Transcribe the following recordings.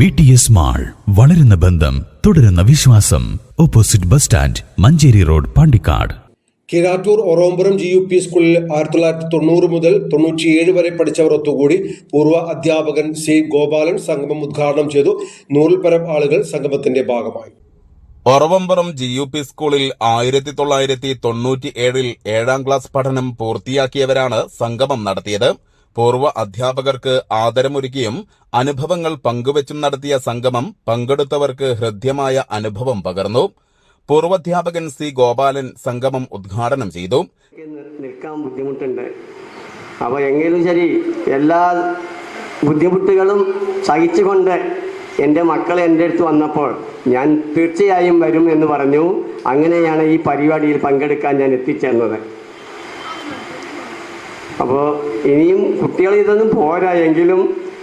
V T S mall വളരുന്ന ബന്ധം തുടരുന്ന വിശ്വാസം. Opposite bus stand Manjeri road Pandikkad. Kirattur Orompuram G U P സ്കൂളിൽ ആയിരത്തി തൊള്ളായിരത്തി തൊണ്ണൂറ് മുതൽ തൊണ്ണൂറ്റിയേഴ് വരെ പഠിച്ചവർ ഒത്തുകൂടി പൂർവ അധ്യാപകൻ സി ഗോപാലൻ സംഗമം ഉദ്ഘാടനം ചെയ്തു. നൂറിൽ പരം ആളുകൾ സംഗമത്തിന്റെ ഭാഗമായി. ഒറവമ്പുറം ജി യു പി സ്കൂളിൽ ആയിരത്തി തൊള്ളായിരത്തി തൊണ്ണൂറ്റി ഏഴിൽ ഏഴാം ക്ലാസ് പഠനം പൂർത്തിയാക്കിയവരാണ് സംഗമം നടത്തിയത്. പൂർവ അധ്യാപകർക്ക് ആദരമൊരുക്കിയും അനുഭവങ്ങൾ പങ്കുവച്ചും നടത്തിയ സംഗമം പങ്കെടുത്തവർക്ക് ഹൃദ്യമായ അനുഭവം പകർന്നു. പൂർവാധ്യാപകൻ സി ഗോപാലൻ സംഗമം ഉദ്ഘാടനം ചെയ്തു. നിൽക്കാൻ ബുദ്ധിമുട്ടുണ്ട്. അപ്പോൾ എങ്കിലും ശരി എല്ലാ ബുദ്ധിമുട്ടുകളും സഹിച്ചുകൊണ്ട് എന്റെ മക്കൾ എന്റെ അടുത്ത് വന്നപ്പോൾ ഞാൻ തീർച്ചയായും വരും എന്ന് പറഞ്ഞു. അങ്ങനെയാണ് ഈ പരിപാടിയിൽ പങ്കെടുക്കാൻ ഞാൻ എത്തിച്ചേർന്നത്. അപ്പോൾ ഇനിയും കുട്ടികൾ ഇതൊന്നും പോരാ എങ്കിലും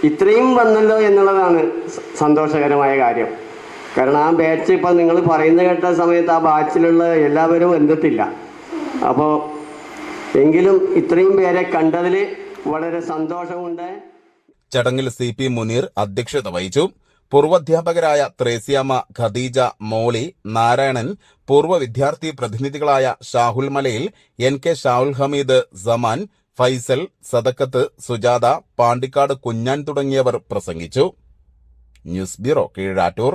ഇത്രയും വന്നല്ലോ എന്നുള്ളതാണ് സന്തോഷകരമായ കാര്യം. കാരണം ആ ബാച്ച് ഇപ്പം നിങ്ങൾ പറയുന്ന കേട്ട സമയത്ത് ആ ബാച്ചിലുള്ള എല്ലാവരും എന്തെത്തില്ല അപ്പോൾ എങ്കിലും ഇത്രയും പേരെ കണ്ടതിൽ വളരെ സന്തോഷമുണ്ട്. ചടങ്ങിൽ സി പി മുനീർ അധ്യക്ഷത വഹിച്ചു. പൂർവാധ്യാപകരായ ത്രേസ്യാമ്മ ഖദീജ മോളി നാരായണൻ പൂർവ വിദ്യാർത്ഥി പ്രതിനിധികളായ ഷാഹുൽ മലയിൽ എൻ കെ ഷാഹുൽ ഹമീദ് സമാൻ ഫൈസൽ സദക്കത്ത് സുജാത പാണ്ടിക്കാട് കുഞ്ഞാൻ തുടങ്ങിയവർ പ്രസംഗിച്ചു. News bureau Keezhattur.